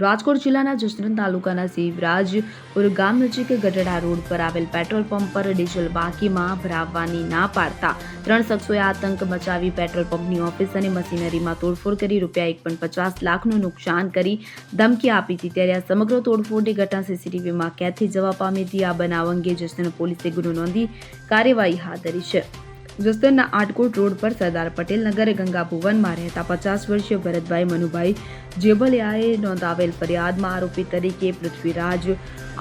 રાજકોટ જિલ્લાના જસદણ તાલુકાના શિવરાજપુર ગામ નજીક ગઢડા રોડ પર આવેલ પેટ્રોલ પંપ પર ડીઝલ બાકીમાં ભરાવવાની ના પાડતા ત્રણ શખ્સોએ આતંક મચાવી પેટ્રોલ પંપની ઓફિસ અને મશીનરીમાં તોડફોડ કરી રૂપિયા એક પોઈન્ટ પચાસ લાખનું નુકસાન કરી ધમકી આપી હતી. ત્યારે આ સમગ્ર તોડફોડની ઘટના સીસીટીવીમાં કેદથી જવા પામી હતી. આ બનાવ અંગે જસદણ પોલીસે ગુનો નોંધી કાર્યવાહી હાથ ધરી છે. જસદણના આટકોટ રોડ પર સરદાર પટેલ નગર ગંગા ભુવનમાં રહેતા પચાસ વર્ષીય ભરતભાઈ મનુભાઈ જેબલિયાએ નોંધાવેલ ફરિયાદમાં આરોપી તરીકે પૃથ્વીરાજ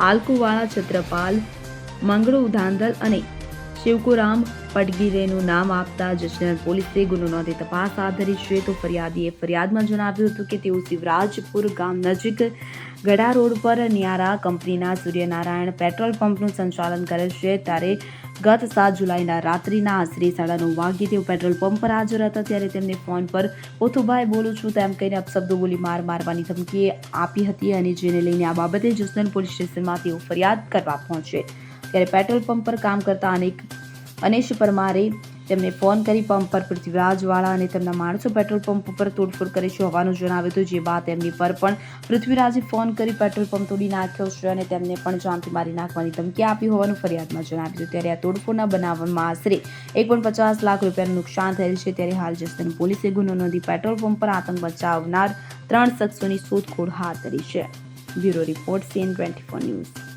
આલકુવાળા છત્રપાલ, મંગળુ ધાંધલ અને શિવકુરામ પટગીરેનું નામ આપતા જસદણ પોલીસે ગુનો નોંધી તપાસ હાથ ધરી છે. તો ફરિયાદીએ ફરિયાદમાં જણાવ્યું હતું કે તેઓ શિવરાજપુર ગામ નજીક ગડા રોડ પર નિયારા કંપનીના સૂર્યનારાયણ પેટ્રોલ પંપનું સંચાલન કરે છે. ત્યારે ગત સાત જુલાઈના રાત્રિના આશરે સાડા નવ વાગ્યે તેઓ પેટ્રોલ પંપ પર હાજર હતા. ત્યારે તેમને ફોન પર, પોથુભાઈ, બોલું છું, તેમ કહીને અપશબ્દો બોલી માર મારવાની ધમકી આપી હતી અને જેને લઈને આ બાબતે જસનલ પોલીસ સ્ટેશનમાં તેઓ ફરિયાદ કરવા પહોંચે. ત્યારે પેટ્રોલ પંપ પર કામ કરતા અનેક અનેશ પરમારે તેમને ફોન કરી પંપ પર પૃથ્વીરાજવાળા અને તેમના માણસો પેટ્રોલ પંપ ઉપર તોડફોડ કરે છે હોવાનું જણાવ્યું હતું, જે બાદ તેમની પર પણ પૃથ્વીરાજે ફોન કરી પેટ્રોલ પંપ તોડી નાખ્યો છે અને તેમને પણ જાનથી મારી નાખવાની ધમકી આપી હોવાનું ફરિયાદમાં જણાવ્યું હતું. ત્યારે આ તોડફોડના બનાવમાં આશરે એક પણ પચાસ લાખ રૂપિયાનું નુકસાન થયેલ છે. ત્યારે હાલ જસદન પોલીસે ગુનો નોંધી પેટ્રોલ પંપ પર આતંક મચાવનાર ત્રણ શખ્સોની શોધખોળ હાથ ધરી છે. Bureau report CN twenty four news.